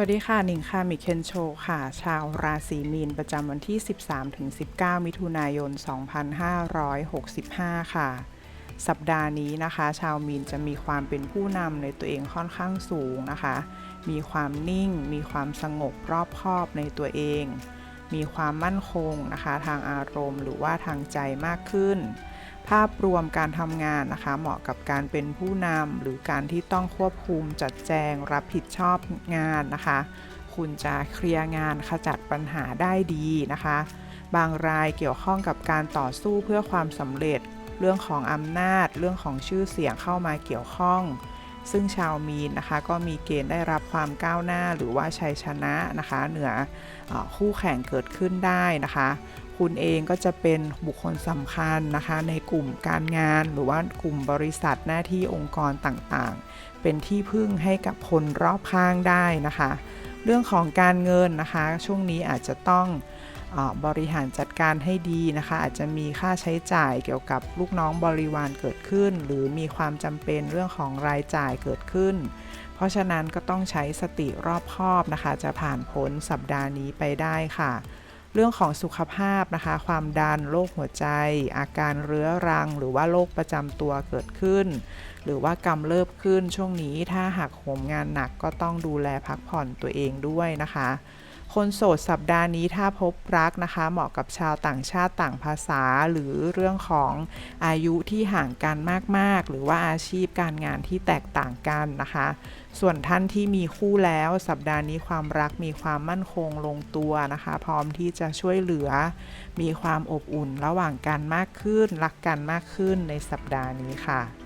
วัสดีค่ะหนิงค่ะมิเคนโชค่ะ ชาวราศีมีนประจำวันที่ 13-19 มิถุนายน 2565 ค่ะ สัปดาห์นี้นะคะ ชาวมีนจะมีความเป็นผู้นำในตัวเองค่อนข้างสูงนะคะ มีความนิ่ง มีความสงบรอบคอบในตัวเอง มีความมั่นคงนะคะ ทางอารมณ์หรือว่าทางใจมากขึ้น ภาพรวมการทำงานนะคะ เหมาะกับการเป็นผู้นำหรือการที่ต้องควบคุมจัดแจงรับผิดชอบงานนะคะ คุณจะเคลียร์งานขจัดปัญหาได้ดีนะคะ บางรายเกี่ยวข้องกับการต่อสู้เพื่อความสำเร็จ เรื่องของอำนาจ เรื่องของชื่อเสียงเข้ามาเกี่ยวข้อง ซึ่งชาวมีนนะคะ ก็มีเกณฑ์ได้รับความก้าวหน้าหรือว่าชัยชนะนะคะ เหนืออคู่แข่งเกิดขึ้นได้นะคะ คุณเองก็จะเป็นบุคคลสำคัญนะคะ ในกลุ่มการงานหรือว่ากลุ่มบริษัทหน้าที่องค์กรต่างๆ เป็นที่พึ่งให้กับคนรอบข้างได้นะคะ เรื่องของการเงินนะคะ ช่วงนี้อาจจะต้องบริหารจัดการให้ดีนะคะ อาจจะมีค่าใช้จ่ายเกี่ยวกับลูกน้องบริวารเกิดขึ้น หรือมีความจำเป็นเรื่องของรายจ่ายเกิดขึ้น เพราะฉะนั้นก็ต้องใช้สติรอบคอบนะคะ จะผ่านพ้นสัปดาห์นี้ไปได้ค่ะ เรื่องของสุขภาพนะคะ ความดันโรคหัวใจ อาการเรื้อรัง หรือว่าโรคประจำตัวเกิดขึ้น หรือว่ากำเริบขึ้นช่วงนี้ถ้าหากโหมงานหนักก็ต้องดูแลพักผ่อนตัวเองด้วยนะคะ คนโสดสัปดาห์นี้ถ้าพบรักนะคะ เหมาะกับชาวต่างชาติต่างภาษา หรือเรื่องของอายุที่ห่างกันมาก ๆ หรือว่าอาชีพการงานที่แตกต่างกันนะคะ ส่วนท่านที่มีคู่แล้วสัปดาห์นี้ความรักมีความมั่นคงลงตัวนะคะ พร้อมที่จะช่วยเหลือ มีความอบอุ่นระหว่างกันมากขึ้น รักกันมากขึ้นในสัปดาห์นี้ค่ะ